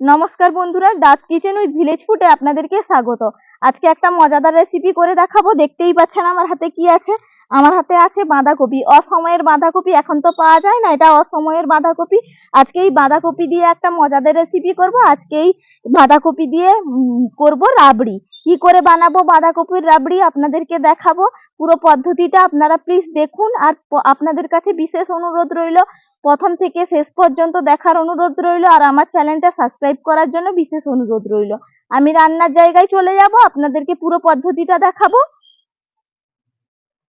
নমস্কার বন্ধুরা ডাক কিচেন উইথ ভিলেজ ফুডে আপনাদেরকে স্বাগত। আজকে একটা মজাদার রেসিপি করে দেখাবো, দেখতেই পাচ্ছেন আমার হাতে কি আছে? আমার হাতে আছে বাঁধাকপি, অসময়ের বাঁধাকপি এখন তো পাওয়া যায় না, এটা অসময়ের বাঁধাকপি। আজকে এই বাঁধাকপি দিয়ে একটা মজাদার রেসিপি করব, আজকে এই বাঁধাকপি দিয়ে করব রাবড়ি। কি করে বানাবো বাঁধাকপির রাবড়ি আপনাদেরকে দেখাবো। পুরো পদ্ধতিটা আপনারা প্লিজ দেখুন, আর আপনাদের কাছে বিশেষ অনুরোধ রইল প্রথম থেকে শেষ পর্যন্ত দেখার অনুরোধ রইল আর আমার চ্যানেলটা সাবস্ক্রাইব করার জন্য বিশেষ অনুরোধ রইল। আমি রান্নার জায়গায় চলে যাব, আপনাদেরকে পুরো পদ্ধতিটা দেখাবো।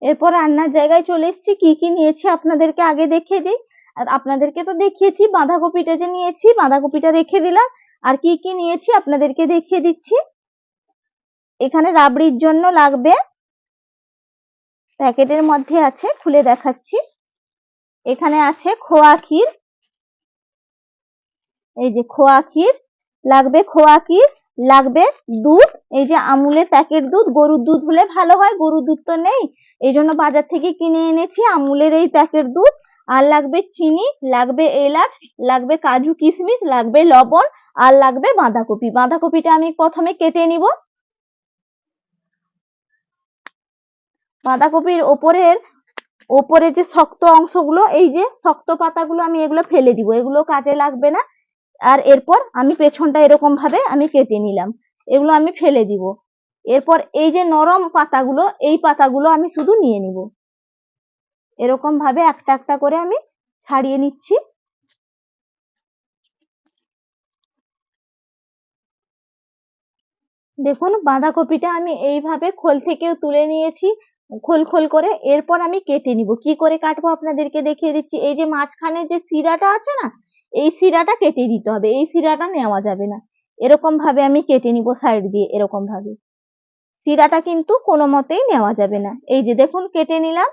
এরপর রান্নার জায়গায় চলে এসেছি, কি কি নিয়েছি আপনাদেরকে আগে দেখিয়ে দিই। আর আপনাদেরকে তো দেখিয়েছি, বাঁধাকপিটা যে নিয়েছি, বাঁধাকপিটা রেখে দিলাম। আর কি কি নিয়েছি আপনাদেরকে দেখিয়ে দিচ্ছি। এখানে রাবড়ির জন্য লাগবে প্যাকেটের মধ্যে আছে, খুলে দেখাচ্ছি। এখানে আছে খোয়া ক্ষীর। এই যে খোয়া ক্ষীর, লাগবে খোয়া ক্ষীর, লাগবে দুধ। এই যে আমুলের প্যাকেট দুধ, গরুর দুধ হলে ভালো হয়, গরুর দুধ তো নেই। এই জন্য বাজার থেকে কিনে এনেছি আমুলের এই প্যাকেট দুধ। আর লাগবে চিনি, লাগবে এলাচ, লাগবে কাজু কিশমিশ, লাগবে লবণ, আর লাগবে বাঁধাকপি। বাঁধাকপিটা আমি প্রথমে কেটে নিব। বাঁধাকপির ওপরের ওপরে যে শক্ত অংশগুলো, এই যে শক্ত পাতাগুলো আমি এগুলো ফেলে দিব, এগুলো কাজে লাগবে না। আর এরপর আমি পেছনটা এরকম ভাবে আমি কেটে নিলাম, এগুলো আমি ফেলে দিব। এরপর এই যে নরম পাতাগুলো, এই পাতাগুলো আমি শুধু নিয়ে নিব। এরকম ভাবে একটা একটা করে আমি ছাড়িয়ে নিচ্ছি। দেখুন, বাঁধাকপিটা আমি এইভাবে খোল থেকে তুলে নিয়েছি। খোল খোল করে এরপর আমি কেটে নিব। কি করে কাটবো আপনাদেরকে দেখিয়ে দিচ্ছি। এই যে মাঝখানে যে শিরাটা আছে না, এই শিরাটা কেটে দিতে হবে। এই শিরাটা নেওয়া যাবে না। এরকম ভাবে আমি কেটে নিব সাইড দিয়ে, এরকম ভাবে। শিরাটা কিন্তু কোনো মতেই নেওয়া যাবে না। এই যে দেখুন, কেটে নিলাম।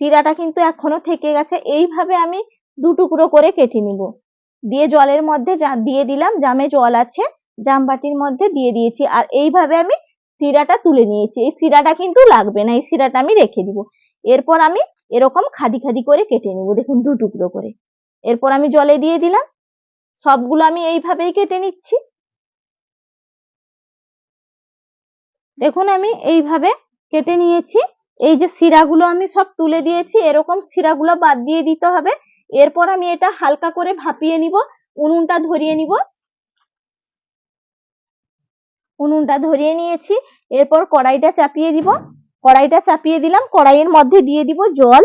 শিরাটা কিন্তু এখনও থেকে গেছে। এইভাবে আমি দু টুকরো করে কেটে নিব। দিয়ে জলের মধ্যে দিয়ে দিলাম। জামে জল আছে জামবাটির মধ্যে দিয়ে দিয়েছি। আর এইভাবে আমি শিরাটা তুলে নিয়েছি। এই শিরাটা কিন্তু লাগবে না, এই শিরাটা আমি রেখে দিব। এরপর আমি এরকম খাদি খাদি করে কেটে নিব, দেখুন দু টুকরো করে। এরপর আমি জলে দিয়ে দিলাম। সবগুলো আমি এইভাবেই কেটে নিচ্ছি। দেখুন আমি এইভাবে কেটে নিয়েছি। এই যে শিরাগুলো আমি সব তুলে দিয়েছি, এরকম শিরাগুলো বাদ দিয়ে দিতে হবে। এরপর আমি এটা হালকা করে ভাপিয়ে নিব, উনুনটা ধরিয়ে নিব। উনুনটা ধরিয়ে নিয়েছি। এরপর কড়াইটা চাপিয়ে দিব। কড়াইটা চাপিয়ে দিলাম। কড়াইয়ের মধ্যে দিয়ে দিব জল।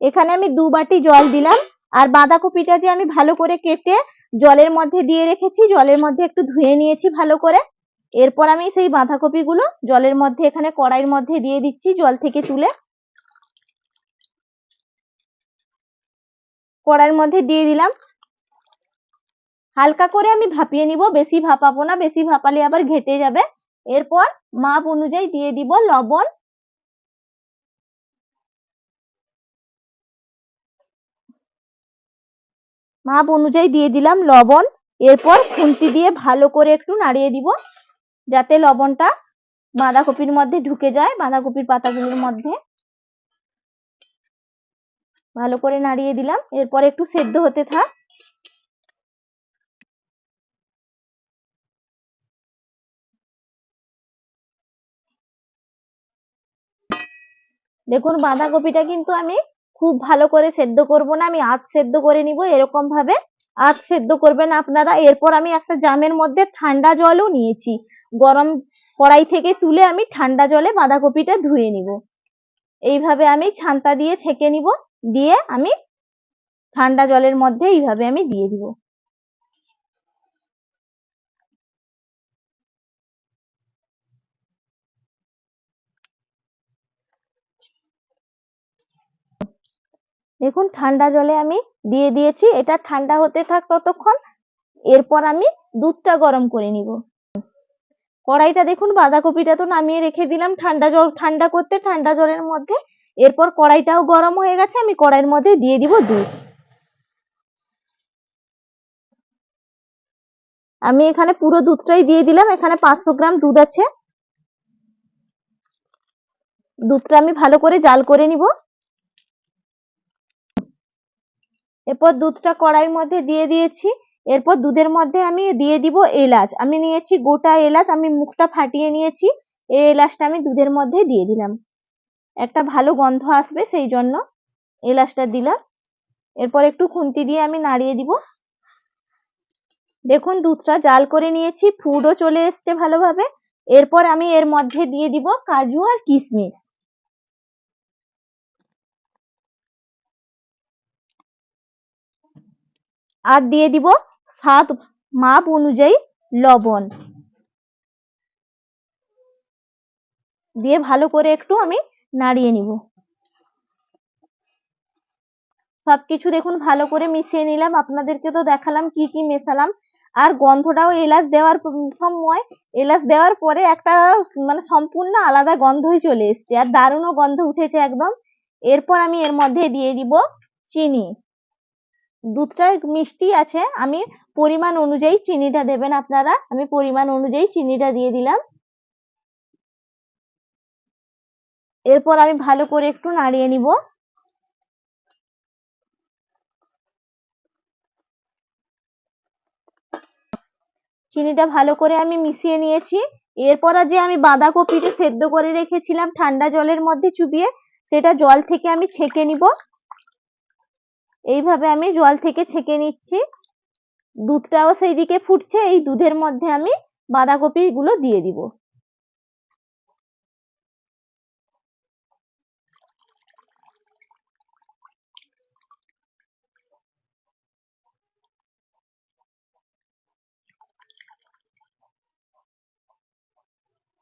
এখানে আমি দু বাটি জল দিলাম। আর বাঁধাকপিটা যে আমি ভালো করে কেটে জলের মধ্যে দিয়ে রেখেছি, জলের মধ্যে একটু ধুয়ে নিয়েছি ভালো করে। এরপর আমি সেই বাঁধাকপিগুলো জলের মধ্যে এখানে কড়াইয়ের মধ্যে দিয়ে দিচ্ছি জল থেকে তুলে। কড়াইয়ের মধ্যে দিয়ে দিলাম। হালকা করে আমি ভাপিয়ে নিব, বেশি ভাপাবো না, বেশি ভাপালে আবার ঘেটে যাবে। এরপর মাপ অনুযায়ী দিয়ে দিব লবণ। মাপ অনুযায়ী দিয়ে দিলাম লবণ। এরপর খুন্তি দিয়ে ভালো করে একটু নাড়িয়ে দিব, যাতে লবণটা বাঁধাকপির মধ্যে ঢুকে যায়, বাঁধাকপির পাতাগুলোর মধ্যে। ভালো করে নাড়িয়ে দিলাম। এরপর একটু সেদ্ধ হতে থাক। দেখুন, বাঁধাকপিটা কিন্তু আমি খুব ভালো করে সেদ্ধ করব না। আমি আধ সেদ্ধ করে নিব এরকম ভাবে আধ সেদ্ধ করবেন আপনারা। এরপর আমি একটা জামের মধ্যে ঠান্ডা জলও নিয়েছি। গরম কড়াই থেকে তুলে আমি ঠান্ডা জলে বাঁধাকপিটা ধুয়ে নিব। এইভাবে আমি ছান্তা দিয়ে ছেঁকে নিব। দিয়ে আমি ঠান্ডা জলের মধ্যে এইভাবে আমি দিয়ে দিব। দেখুন, ঠান্ডা জলে আমি দিয়ে দিয়েছি। এটা ঠান্ডা হতে থাক ততক্ষণ, এরপর আমি দুধটা গরম করে নিব। কড়াইটা দেখুন, বাঁধাকপিটা তো নামিয়ে রেখে দিলাম। ঠান্ডা জল, ঠান্ডা করতে ঠান্ডা জলের মধ্যে এরপর কড়াইটাও গরম হয়ে গেছে, আমি কড়াইয়ের মধ্যে দিয়ে দিব দুধ। আমি এখানে পুরো দুধটাই দিয়ে দিলাম, এখানে পাঁচশো গ্রাম দুধ আছে। দুধটা আমি ভালো করে জাল করে নিব। এরপর দুধটা কড়াইয়ের মধ্যে দিয়ে দিয়েছি। এরপর দুধের মধ্যে আমি দিয়ে দিব এলাচ। আমি নিয়েছি গোটা এলাচ, আমি মুখটা ফাটিয়ে নিয়েছি। এই এলাচটা আমি দুধের মধ্যে দিয়ে দিলাম। একটা ভালো গন্ধ আসবে সেই জন্য এলাচটা দিলাম। এরপর একটু খুন্তি দিয়ে আমি নাড়িয়ে দিব। দেখুন, দুধটা জাল করে নিয়েছি ফুডও চলে এসছে ভালোভাবে। এরপর আমি এর মধ্যে দিয়ে দিব কাজু আর কিশমিশ। আর দিয়ে দিব সাত মাপ অনুযায়ী লবণ। দিয়ে ভালো করে একটু আমি নাড়িয়ে নিব। সবকিছু দেখুন, ভালো করে মিশিয়ে নিলাম। আপনাদেরকে তো দেখালাম কি কি মেশালাম। আর গন্ধটাও এলাচ দেওয়ার সময়, এলাচ দেওয়ার পরে একটা মানে সম্পূর্ণ আলাদা গন্ধই চলে এসছে। আর দারুণও গন্ধ উঠেছে একদম। এরপর আমি এর মধ্যে দিয়ে দিব চিনি। দুধটা মিষ্টি আছে। আমি পরিমাণ অনুযায়ী চিনিটা দেবেন আপনারা। আমি পরিমাণ অনুযায়ী চিনিটা দিয়ে দিলাম। এরপর আমি ভালো করে একটু নাড়িয়ে নিব। চিনিটা ভালো করে আমি মিশিয়ে নিয়েছি। এরপর যে আমি বাঁধাকপিটা সেদ্ধ করে রেখেছিলাম ঠান্ডা জলের মধ্যে চুবিয়ে, সেটা জল থেকে আমি ছেঁকে নিব। এইভাবে আমি জল থেকে ছেঁকে নিচ্ছি। দুধটাও সেই দিকে ফুটছে, এই দুধের মধ্যে আমি বাঁধাকপি গুলো দিয়ে দিব।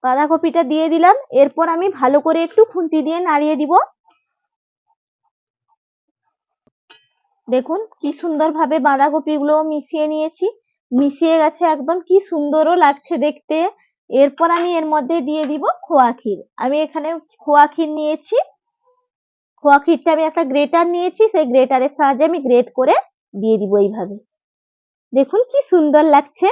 বাঁধাকপিটা দিয়ে দিলাম। এরপর আমি ভালো করে একটু খুন্তি দিয়ে নাড়িয়ে দিব। দেখুন কি সুন্দর ভাবে বাঁধাকপি গুলো মিশিয়ে নিয়েছি। মিশিয়ে গেছে একদম কি সুন্দরও লাগছে দেখতে। এরপর আমি এর মধ্যে দিয়ে দিব খোয়া ক্ষীর। আমি এখানে খোয়া ক্ষীর নিয়েছি। খোয়া ক্ষীরটা আমি একটা গ্রেটার নিয়েছি, সেই গ্রেটারের সাহায্যে আমি গ্রেট করে দিয়ে দিব এইভাবে। দেখুন কি সুন্দর লাগছে।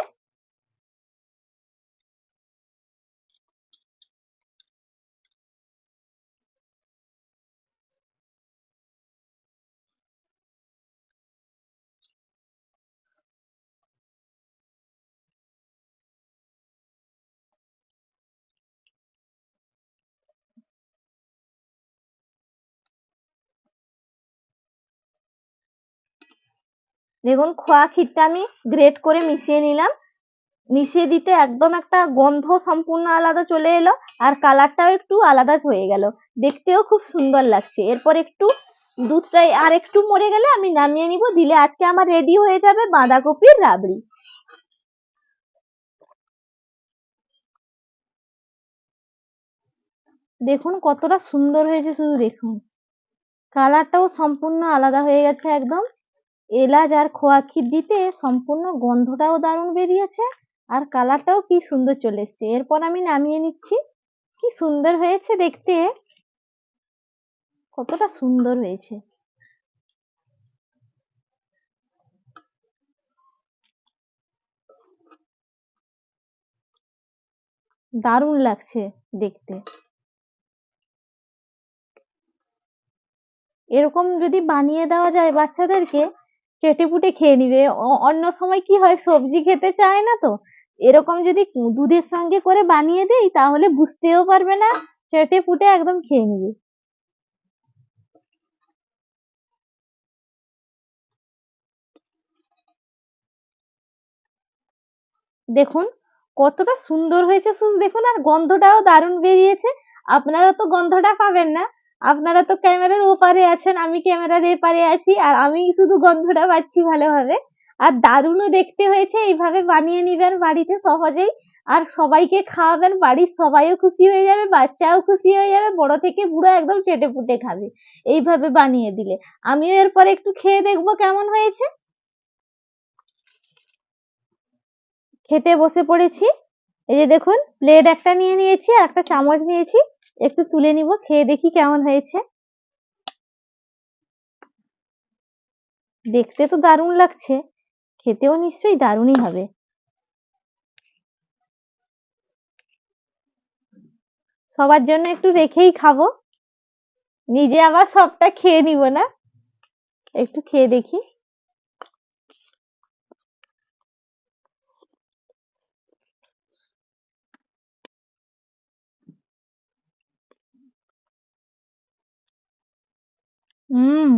দেখুন, খোয়া ক্ষীরটা আমি গ্রেট করে মিশিয়ে নিলাম। মিশিয়ে দিতে একদম একটা গন্ধ সম্পূর্ণ আলাদা চলে এলো আর কালারটাও একটু আলাদা হয়ে গেল। দেখতেও খুব সুন্দর লাগছে। এরপর একটু দুধটাই আর একটু মরে গেলে আমি নামিয়ে নিব। দিলে আজকে আমার রেডি হয়ে যাবে বাঁধাকপির রাবড়ি। দেখুন, কতটা সুন্দর হয়েছে শুধু দেখুন। কালারটাও সম্পূর্ণ আলাদা হয়ে গেছে একদম। এলাচ আর খোয়া ক্ষীর দিতে সম্পূর্ণ গন্ধটাও দারুণ বেরিয়েছে আর কালারটাও কি সুন্দর চলে এসছে। এরপর আমি নামিয়ে নিচ্ছি। কি সুন্দর হয়েছে দেখতে। কতটা সুন্দর হয়েছে। দারুণ লাগছে দেখতে। এরকম যদি বানিয়ে দেওয়া যায় বাচ্চাদেরকে চেটেপুটে খেয়ে নিবে। অন্য সময় কি হয়, সবজি খেতে চায় না তো। এরকম যদি দুধের সঙ্গে করে বানিয়ে দেই, তাহলে বুঝতেও পারবে না চেটেপুটে একদম খেয়ে নিবে। দেখুন, কতটা সুন্দর হয়েছে। শুধু দেখুন, আর গন্ধটাও দারুণ বেরিয়েছে। আপনারা তো গন্ধটা পাবেন না। আপনারা তো ক্যামেরার ওপারে আছেন, আমি ক্যামেরার এপারে আছি, আর আমি শুধু গন্ধটা পাচ্ছি ভালোভাবে। আর দারুণও দেখতে হয়েছে, এইভাবে বানিয়ে নিবেন বাড়িতে সহজেই। আর সবাইকে খাওয়াবেন, বাড়ির সবাইও খুশি হয়ে যাবে, বাচ্চাও খুশি হয়ে যাবে, বড় থেকে বুড়ো একদম চেটে পুটে খাবে, এইভাবে বানিয়ে দিলে। আমিও এরপর একটু খেয়ে দেখব কেমন হয়েছে। খেতে বসে পড়েছি। এই যে দেখুন, প্লেট একটা নিয়ে নিয়েছি একটা চামচ নিয়েছি। একটু তুলে নিব, খেয়ে দেখি কেমন হয়েছে। দেখতে তো দারুণ লাগছে, খেতেও নিশ্চয়ই দারুণই হবে। সবার জন্য একটু রেখেই খাব, নিজে আবার সবটা খেয়ে নিব না। একটু খেয়ে দেখি। হুম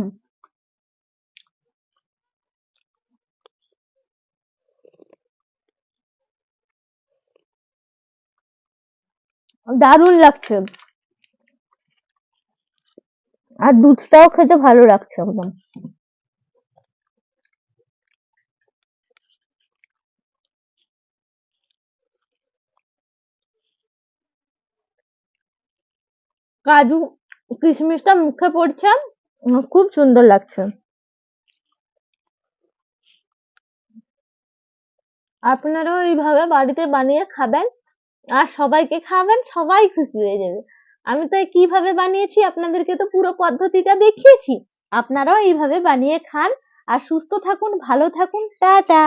দারুণ লাগছে। আর দুধটাও খেতে ভালো লাগছে একদম। কাজু কিশমিশটা মুখে পড়ছে। খুব সুন্দর লাগছে। আপনারাও এইভাবে বাড়িতে বানিয়ে খাবেন, আর সবাইকে খাবেন, সবাই খুশি হয়ে যাবে। আমি তো কীভাবে বানিয়েছি আপনাদেরকে তো পুরো পদ্ধতিটা দেখিয়েছি। আপনারাও এইভাবে বানিয়ে খান, আর সুস্থ থাকুন, ভালো থাকুন, টাটা।